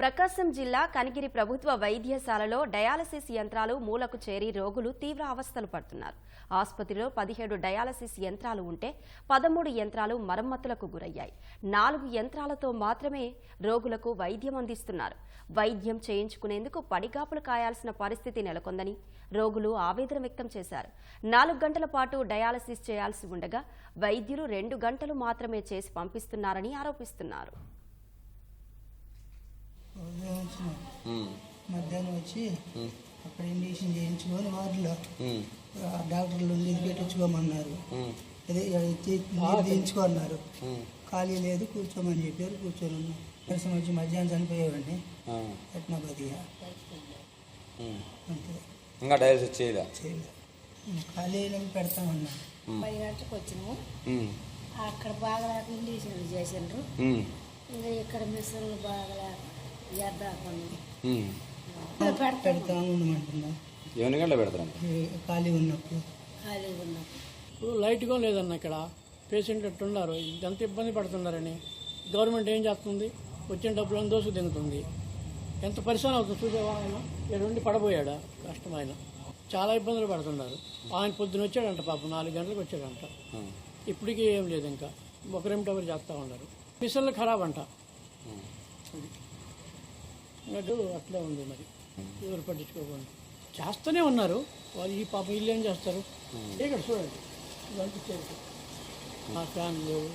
ప్రకాశం జిల్లా కనిగిరి ప్రభుత్వ వైద్యశాలలో డయాలసిస్ యంత్రాలు మూలకు చేరి రోగులు తీవ్ర అవస్థలు పడుతున్నారు. ఆసుపత్రిలో పదిహేడు డయాలసిస్ యంత్రాలు ఉంటే పదమూడు యంత్రాలు మరమ్మతులకు గురయ్యాయి. నాలుగు యంత్రాలతో మాత్రమే రోగులకు వైద్యం అందిస్తున్నారు. వైద్యం చేయించుకునేందుకు పడిగాపులు కాయాల్సిన పరిస్థితి నెలకొందని రోగులు ఆవేదన వ్యక్తం చేశారు. నాలుగు గంటల పాటు డయాలసిస్ చేయాల్సి ఉండగా వైద్యులు రెండు గంటలు మాత్రమే చేసి పంపిస్తున్నారని ఆరోపిస్తున్నారు. మధ్యాహ్నం వచ్చి అక్కడ ఇంజక్షన్ చేయించుకొని వార్డులో డాక్టర్లు ఇది పెట్టించుకోమన్నారు. అదే ఇది తీయించుకోమన్నారు. ఖాళీ లేదు కూర్చోమని చెప్పారు కూర్చొని ఉన్నాం. దర్శనం వచ్చి మధ్యాహ్నం చనిపోయేవాడిని. ఎట్నా బతిగా అంతే. ఇంకా డయాలసిస్ చేయలే? చేయలేదు ఖాళీ పెడతామన్నా పది గంటలకు వచ్చినాము. అక్కడ బాగా ఇండిషన్ చేసిండ్రు. ఇంకా ఇక్కడ మిషన్లు బాగా చేద్దాం పెడతాము ఉండమంటున్నా గంటలు ఖాళీ ఉన్నప్పుడు. ఉన్నప్పుడు. లైట్గా లేదన్న ఇక్కడ. పేషెంట్ ఎట్టున్నారు ఎంత ఇబ్బంది పడుతున్నారని. గవర్నమెంట్ ఏం చేస్తుంది? వచ్చిన డబ్బులను దోసు తింటుంది. ఎంత పరిశ్రమ అవుతుంది చూసేవా ఆయన? ఉండి పడబోయాడా? కష్టం ఆయన. చాలా ఇబ్బందులు పడుతున్నారు. ఆయన పొద్దున వచ్చాడంట పాపం. నాలుగు గంటలకు వచ్చాడంట. ఇప్పటికీ ఏం లేదు ఇంకా. ఒకరేమిటి ఒకరు చేస్తూ ఉన్నారు. మిషన్లు ఖరాబ్ అంట. అన్నట్టు అట్లే ఉంది మరి. ఎవరు పట్టించుకోకుండా. చేస్తూనే ఉన్నారు. వాళ్ళు ఈ పాపం వీళ్ళు ఏం చేస్తారు? ఇక్కడ చూడండి. ఇదంతా ఫ్యాన్ లేవు.